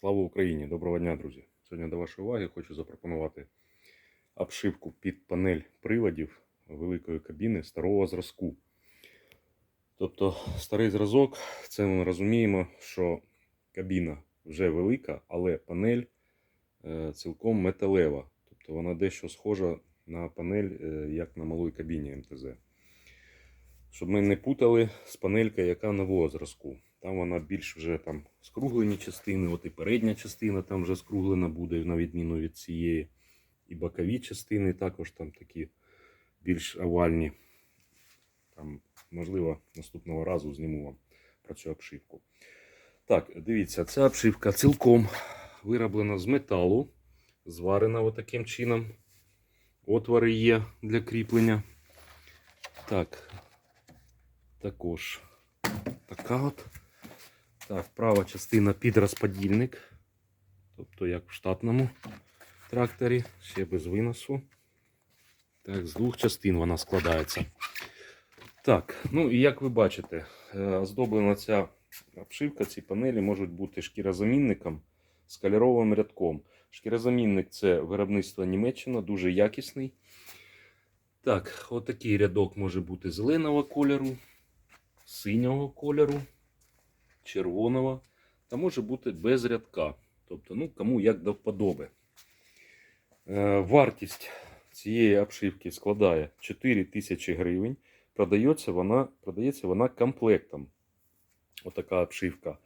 Слава Україні! Доброго дня, друзі! Сьогодні до вашої уваги хочу запропонувати обшивку під панель приладів великої кабіни старого зразку. Тобто старий зразок, це ми розуміємо, що кабіна вже велика, але панель е, цілком металева. Тобто вона дещо схожа на панель, е, як на малій кабіні МТЗ. Щоб ми не путали з панелькою, яка нового зразку. Там вона більш вже там скруглені частини, от і передня частина там вже скруглена буде, на відміну від цієї. І бокові частини також там такі більш овальні. Там, можливо, наступного разу зніму вам про цю обшивку. Так, дивіться, ця обшивка цілком вироблена з металу, зварена отаким чином. Отвори є для кріплення. Так, також така от. Так, права частина під розподільник. Тобто, як в штатному тракторі, ще без виносу. Так, з двох частин вона складається. Так, ну і як ви бачите, е, оздоблена ця обшивка, ці панелі можуть бути шкірозамінником з кольоровим рядком. Шкірозамінник це виробництво Німеччина, дуже якісний. Так, отакий рядок може бути зеленого кольору, синього кольору, червоного, та може бути без рядка. Тобто, ну, кому як до вподоби. Е, вартість цієї обшивки складає 4 тисячі гривень. Продається вона, продається вона комплектом. Отака обшивка.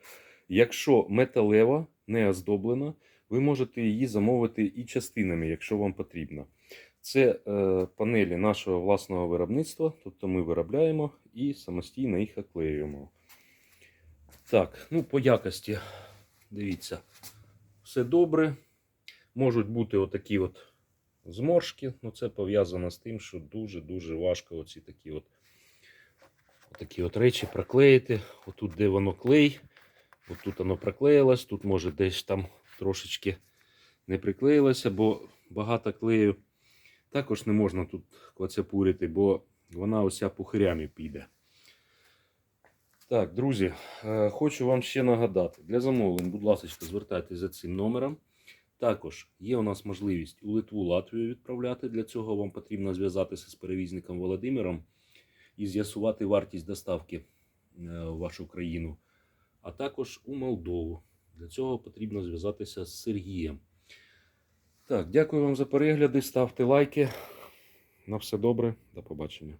Якщо металева, не оздоблена, ви можете її замовити і частинами, якщо вам потрібно. Це е, панелі нашого власного виробництва, тобто ми виробляємо і самостійно їх оклеюємо. Так, ну по якості, дивіться, все добре. Можуть бути отакі от зморшки, ну це пов'язано з тим, що дуже-дуже важко оці такі от, отакі от речі проклеїти. Отут, де воно клей, отут воно проклеїлось, тут може десь там трошечки не приклеїлося, бо багато клею. Також не можна тут клацяпурити, бо вона ося пухирями піде. Так, друзі, е, хочу вам ще нагадати: для замовлень, будь ласка, звертайтеся за цим номером. Також є у нас можливість у Литву Латвію відправляти. Для цього вам потрібно зв'язатися з перевізником Володимиром і з'ясувати вартість доставки е, в вашу країну, а також у Молдову. Для цього потрібно зв'язатися з Сергієм. Так, дякую вам за перегляди. Ставте лайки. На все добре, до побачення.